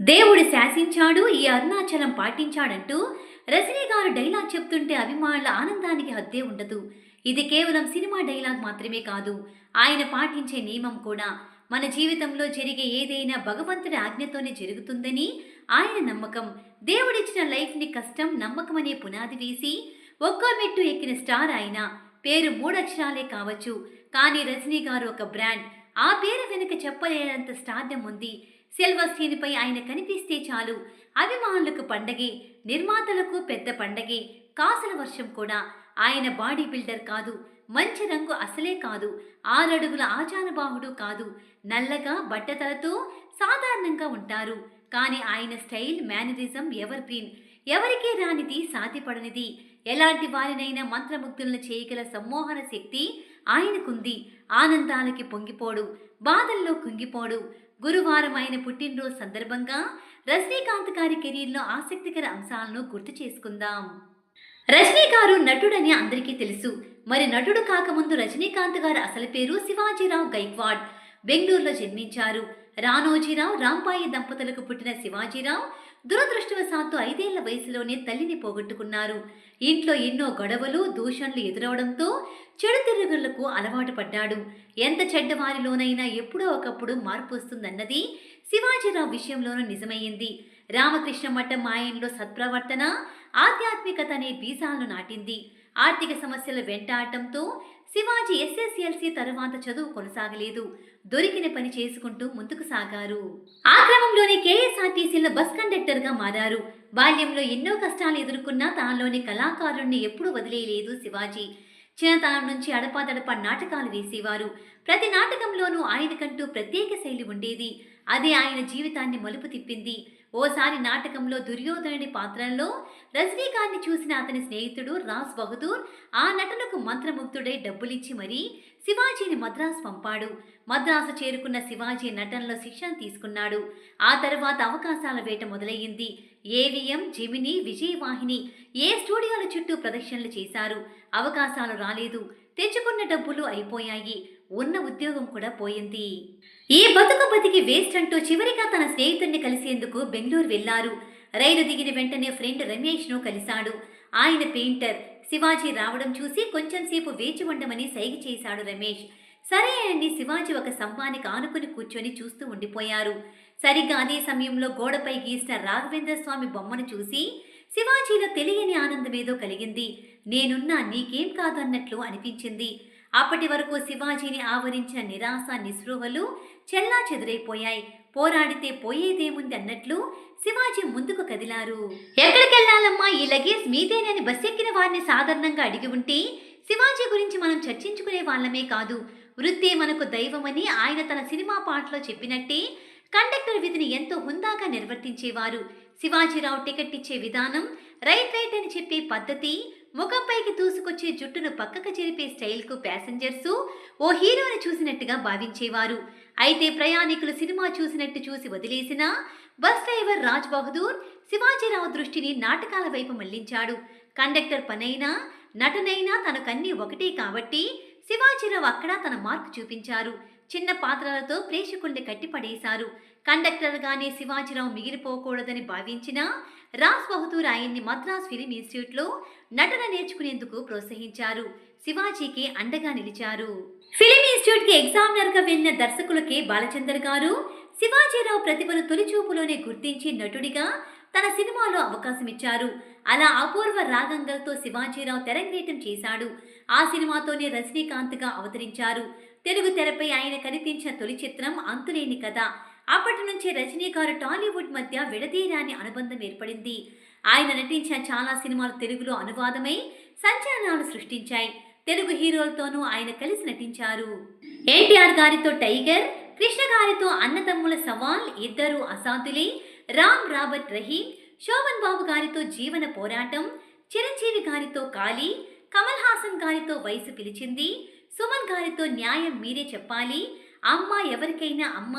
దేవుడు శాసించాడు ఈ అరుణాచలం పాటించాడంటూ రజనీ గారు డైలాగ్ చెప్తుంటే అభిమానుల ఆనందానికి హద్దే ఉండదు. ఇది కేవలం సినిమా డైలాగ్ మాత్రమే కాదు ఆయన పాటించే నియమం కూడా. మన జీవితంలో జరిగే ఏదైనా భగవంతుడి ఆజ్ఞతోనే జరుగుతుందని ఆయన నమ్మకం. దేవుడిచ్చిన లైఫ్ని కష్టం నమ్మకం అనే పునాది వేసి ఒక్కో మెట్టు ఎక్కిన స్టార్ ఆయన. పేరు మూడక్షరాలే కావచ్చు కానీ రజనీ గారు ఒక బ్రాండ్. ఆ పేరు వెనుక చెప్పలేనంత స్టార్డం ఉంది. సిల్వర్ స్క్రీన్పై ఆయన కనిపిస్తే చాలు. అభిమానులకు పండగే నిర్మాతలకు పెద్ద పండగే కాసుల వర్షం కూడా ఆయన బాడీ బిల్డర్ కాదు మంచి రంగు అసలే కాదు ఆరడుగుల ఆచారబాహుడు కాదు. నల్లగా బట్టతలతో సాధారణంగా ఉంటారు. కానీ ఆయన స్టైల్ మేనరిజం ఎవర్ గ్రీన్ ఎవరికీ రానిది సాధ్యపడనిది. ఎలాంటి వారినైనా మంత్రముగ్ధులను చేయగల సమ్మోహన శక్తి ఆయనకుంది. ఆనందాలకి పొంగిపోడు. బాధల్లో కుంగిపోడు. గురువారం ఆయన పుట్టినరోజు సందర్భంగా రజనీకాంత్ గారి కెరీర్లో ఆసక్తికర అంశాలను గుర్తు చేసుకుందాం. రజనీ గారు నటుడని అందరికీ తెలుసు. మరి నటుడు కాకముందు రజనీకాంత్ గారు అసలు పేరు శివాజీరావు గైక్వాడ్. బెంగళూరులో జన్మించారు. రానోజీరావు రాంపాయి దంపతులకు పుట్టిన శివాజీరావు దురదృష్టవశాత్తు ఐదేళ్ళ వయసులోనే తల్లిని పోగొట్టుకున్నారు. ఇంట్లో ఎన్నో గొడవలు దూషణలు ఎదురవడంతో చెడు తిరుగులకు అలవాటు పడ్డాడు. ఎంత చెడ్డవారిలోనైనా ఎప్పుడో ఒకప్పుడు మార్పు వస్తుందన్నది శివాజీరావు విషయంలోనూ నిజమయ్యింది. రామకృష్ణ మఠం ఆయనలో సత్ప్రవర్తన ఆధ్యాత్మికత అనే బీజాలను నాటింది. ఆర్థిక సమస్యల వెంటాడటంతో శివాజీ ఎస్ఎస్ఎల్సి తరువాత చదువు కొనసాగలేదు. దొరికిన పని చేసుకుంటూ ముందుకు సాగారు. ఆ క్రమంలోనే కేఎస్ఆర్టీసీలో బస్ కండక్టర్గా మారారు. బాల్యంలో ఎన్నో కష్టాలు ఎదుర్కొన్నా తనలోని కళాకారుణ్ణి ఎప్పుడూ వదిలేయలేదు శివాజీ. చిన్నతనం నుంచి అడపాదడపా నాటకాలు వేసేవారు. ప్రతి నాటకంలోనూ ఆయనకంటూ ప్రత్యేక శైలి ఉండేది. అదే ఆయన జీవితాన్ని మలుపు తిప్పింది. ఓసారి నాటకంలో దుర్యోధనుడి పాత్రలో రజనీకాంత్ని చూసిన అతని స్నేహితుడు రాజ్ బహదూర్ ఆ నటనకు మంత్రముగ్ధుడై డబ్బులిచ్చి మరీ శివాజీని మద్రాసు పంపాడు. మద్రాసు చేరుకున్న శివాజీ నటనలో శిక్షణ తీసుకున్నాడు. ఆ తర్వాత అవకాశాల వేట మొదలయ్యింది. ఏవిఎం జిమిని విజయవాహిని ఏ స్టూడియోల చుట్టూ ప్రదర్శనలు చేశారు. అవకాశాలు రాలేదు. తెచ్చుకున్న డబ్బులు అయిపోయాయి. ఉన్న ఉద్యోగం కూడా పోయింది. ఈ బతుకు బతికి వేస్ట్ అంటూ చివరిగా తన స్నేహితుడిని కలిసేందుకు బెంగళూరు వెళ్ళారు రైలు దిగిన వెంటనే ఫ్రెండ్ రమేష్ను కలిశాడు. ఆయన పెయింటర్ శివాజీ రావడం చూసి కొంచెం సేపు వేచి ఉండమని సైగ చేశాడు రమేష్. సరే అని శివాజీ ఒక స్తంభానికి ఆనుకుని కూర్చొని చూస్తూ ఉండిపోయారు. సరిగ్గా అదే సమయంలో గోడపై గీసిన రాఘవేంద్ర స్వామి బొమ్మను చూసి శివాజీలో తెలియని ఆనందమేదో కలిగింది. నేనున్నా నీకేం కాదు అన్నట్లు అనిపించింది. అప్పటి వరకు శివాజీని ఆవరించిన నిరాశ నిస్పృహలు చెల్లా చెదురైపోయాయి. పోరాడితే పోయేదేముంది అన్నట్లు శివాజీ ముందుకు కదిలారు. ఎక్కడికెళ్ళాలమ్మా ఈ లగేజ్ మీదేనని బస్ ఎక్కిన వారిని సాధారణంగా అడిగి ఉంటే శివాజీ గురించి మనం చర్చించుకునే వాళ్ళమే కాదు. వృత్తే మనకు దైవమని ఆయన తన సినిమా పాటలో చెప్పినట్టే కండక్టర్ విధిని ఎంతో హుందాగా నిర్వర్తించేవారు. శివాజీరావు టికెట్ ఇచ్చే విధానం రైట్ రైట్ అని చెప్పే పద్ధతి ముఖంపైకి దూసుకొచ్చే జుట్టును పక్కకు చెరిపే స్టైల్కు ప్యాసింజర్సు ఓ హీరోని చూసినట్టుగా భావించేవారు. అయితే ప్రయాణికులు సినిమా చూసినట్టు చూసి వదిలేసిన బస్ డ్రైవర్ రాజ్ బహదూర్ శివాజీరావు దృష్టిని నాటకాల వైపు మళ్ళించాడు. కండక్టర్ పనైనా నటనైనా తనకన్నీ ఒకటే కాబట్టి శివాజీరావు అక్కడ తన మార్కు చూపించారు. చిన్న పాత్రలతో ప్రేక్షకుల్ని కట్టిపడేశారు. కండక్టర్గానే శివాజీరావు మిగిలిపోకూడదని భావించిన రాజ్ బహదూర్ ఆయన్ని మద్రాస్ ఫిలిం ఇన్స్టిట్యూట్లో నటన నేర్చుకునేందుకు ప్రోత్సహించారు. శివాజీకి అండగా నిలిచారు. ఫిలిం ఇన్స్టిట్యూట్కి ఎగ్జామినర్గా ఎగ్జామినర్ వెళ్ళిన దర్శకులకే బాలచందర్ గారు శివాజీరావు ప్రతిభను తొలిచూపులోనే గుర్తించి నటుడిగా తన సినిమాలో అవకాశం ఇచ్చారు అలా అపూర్వ రాగంగల్తో శివాజీరావు తెరంగేటం చేశాడు. ఆ సినిమాతోనే రజనీకాంత్గా అవతరించారు. తెలుగు తెరపై ఆయన కనిపించిన తొలి చిత్రం అంతులేని కథ. అప్పటి నుంచి రజనీ గారు టాలీవుడ్ మధ్య విడదీరాని అనుబంధం ఏర్పడింది. ఆయన నటించిన చాలా సినిమాలు తెలుగులో అనువాదమై సంచలనాలు సృష్టించాయి. తెలుగు హీరోలతోనూ ఆయన కలిసి నటించారు. ఎన్టీఆర్ గారితో టైగర్ కృష్ణ గారితో అన్నదమ్ముల సవాల్ ఇద్దరు అసాధులే రామ్ రాబర్ట్ రహీం శోభన్ బాబు గారితో జీవన పోరాటం చిరంజీవి గారితో కాళీ కమల్ హాసన్ గారితో వయసు పిలిచింది సుమన్ గారితో న్యాయం మీరే చెప్పాలి అమ్మ ఎవరికైనా అమ్మ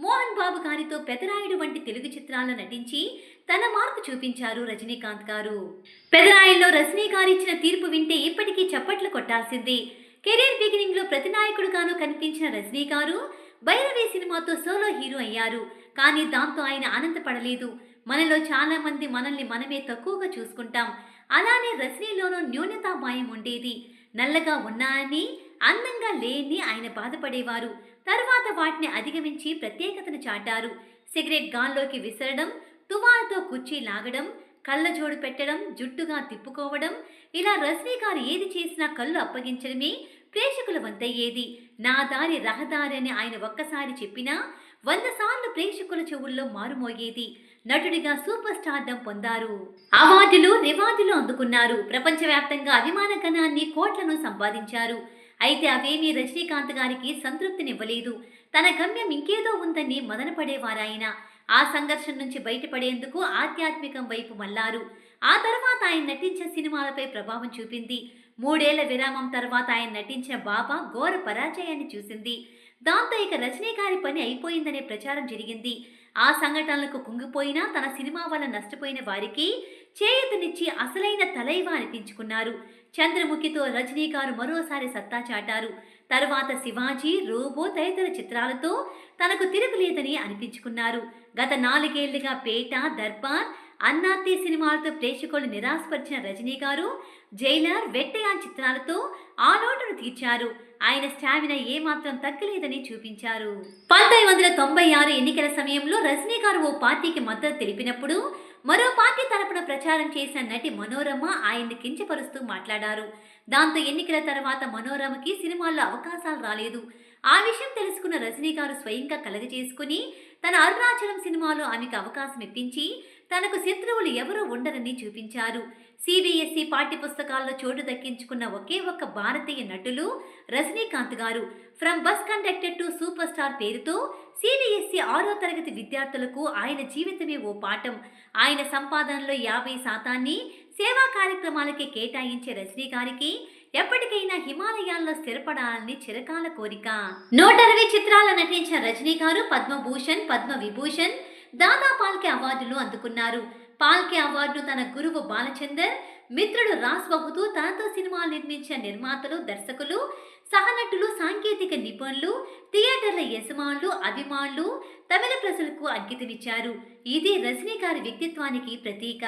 మోహన్ బాబు గారితో పెదరాయుడు వంటి తెలుగు చిత్రాల్లో నటించి తన మార్పు చూపించారు రజనీకాంత్ గారు. పెదరాయుల్లో రజనీ గారు ఇచ్చిన తీర్పు వింటే ఇప్పటికీ చప్పట్లు కొట్టాల్సిందే. కెరీర్ బిగినింగ్లో ప్రతినాయకుడుగాను కనిపించిన రజనీ గారు భైరవి సినిమాతో సోలో హీరో అయ్యారు. కానీ దాంతో ఆయన ఆనందపడలేదు. మనలో చాలా మంది మనల్ని మనమే తక్కువగా చూసుకుంటాం. అలానే రజనీలోనూ న్యూనతాభాయం ఉండేది. నల్లగా ఉన్నానని అందంగా లేని ఆయన బాధపడేవారు. తర్వాత వాటిని అధిగమించి ప్రత్యేకతను చాటారు. సిగరెట్ గాల్లోకి విసరడం తువాలతో కుర్చీ లాగడం కళ్ళజోడు పెట్టడం జుట్టుగా తిప్పుకోవడం ఇలా రజనీ గారు ఏది చేసినా కళ్ళు అప్పగించడమే ప్రేక్షకుల వంతయ్యేది. నా దారి రహదారి అని ఆయన ఒక్కసారి చెప్పినా వంద సార్లు ప్రేక్షకుల చెవుల్లో మారుమోగేది నటుడిగా సూపర్ స్టార్డం పొందారు. అవార్డులు రివార్డులు అందుకున్నారు. ప్రపంచవ్యాప్తంగా అభిమాన గణాన్ని కోట్లను సంపాదించారు. అయితే అవేమీ రజనీకాంత్ గారికి సంతృప్తినివ్వలేదు. తన గమ్యం ఇంకేదో ఉందని మదనపడేవారాయన. ఆ సంఘర్షణ నుంచి బయటపడేందుకు ఆధ్యాత్మికం వైపు మల్లారు ఆ తర్వాత ఆయన నటించిన సినిమాలపై ప్రభావం చూపింది. మూడేళ్ళ విరామం తర్వాత ఆయన నటించిన బాబా ఘోర పరాజయాన్ని చూసింది. దాంతో ఇక రజనీ గారి పని అయిపోయిందనే ప్రచారం జరిగింది. ఆ సంఘటనలకు కుంగిపోయినా తన సినిమా వల్ల నష్టపోయిన వారికి చేయుతనిచ్చి అసలైన తలైవ అనిపించుకున్నారు. చంద్రముఖితో రజనీ గారు మరోసారి సత్తా చాటారు. తర్వాత శివాజీ రోబో తదితర చిత్రాలతో తనకు తిరుగులేదని అనిపించుకున్నారు. గత నాలుగేళ్ళుగా పేట దర్బార్ అన్నాతి సినిమాలతో ప్రేక్షకులు నిరాశపరిచిన రజనీ గారు జైలర్ వెట్టయాన్ చిత్రాలతో ఆ తీర్చారు. ఆయన స్టామినా ఏమాత్రం తగ్గలేదని చూపించారు. పంతొమ్మిది వందల తొంభై ఆరు ఎన్నికల సమయంలో రజనీ గారు ఓ పార్టీకి మద్దతు తెలిపినప్పుడు మరో పార్టీ తరపున ప్రచారం చేసిన నటి మనోరమ ఆయన్ని కించపరుస్తూ మాట్లాడారు. దాంతో ఎన్నికల తర్వాత మనోరమకి సినిమాల్లో అవకాశాలు రాలేదు. ఆ విషయం తెలుసుకున్న రజనీ గారు స్వయంగా కలగజేసుకుని తన అరుణాచలం సినిమాలో ఆమెకు అవకాశం ఇప్పించి తనకు శత్రువులు ఎవరూ ఉండరని చూపించారు. సిబిఎస్ఈ పాఠ్య పుస్తకాల్లో చోటు దక్కించుకున్న ఒకే ఒక్క భారతీయ నటులు రజనీకాంత్ గారు. From bus conductor to super star పేరుతో సిబిఎస్ఈ ఆరో తరగతి విద్యార్థులకు ఆయన జీవితమే ఓ పాఠం. ఆయన సంపాదనలో యాభై శాతాన్ని సేవా కార్యక్రమాలకి కేటాయించే రజనీ గారికి ఎప్పటికైనా హిమాలయాల్లో స్థిరపడాలని చిరకాల కోరిక. నూట అరవై చిత్రాల్లో నటించిన రజనీ గారు పద్మభూషణ్ పద్మ విభూషణ్ దాదా పాల్కే అవార్డులు అందుకున్నారు. పాల్కే అవార్డు తన గురువు బాలచందర్ మిత్రుడు రాజ్ బహుతూ తనతో సినిమాలు నిర్మించిన నిర్మాతలు దర్శకులు సహనటులు సాంకేతిక నిపుణులు థియేటర్ల యజమానులు అభిమానులు తమిళ ప్రజలకు అంకితమిచ్చారు. ఇది రజనీ గారి వ్యక్తిత్వానికి ప్రతీక.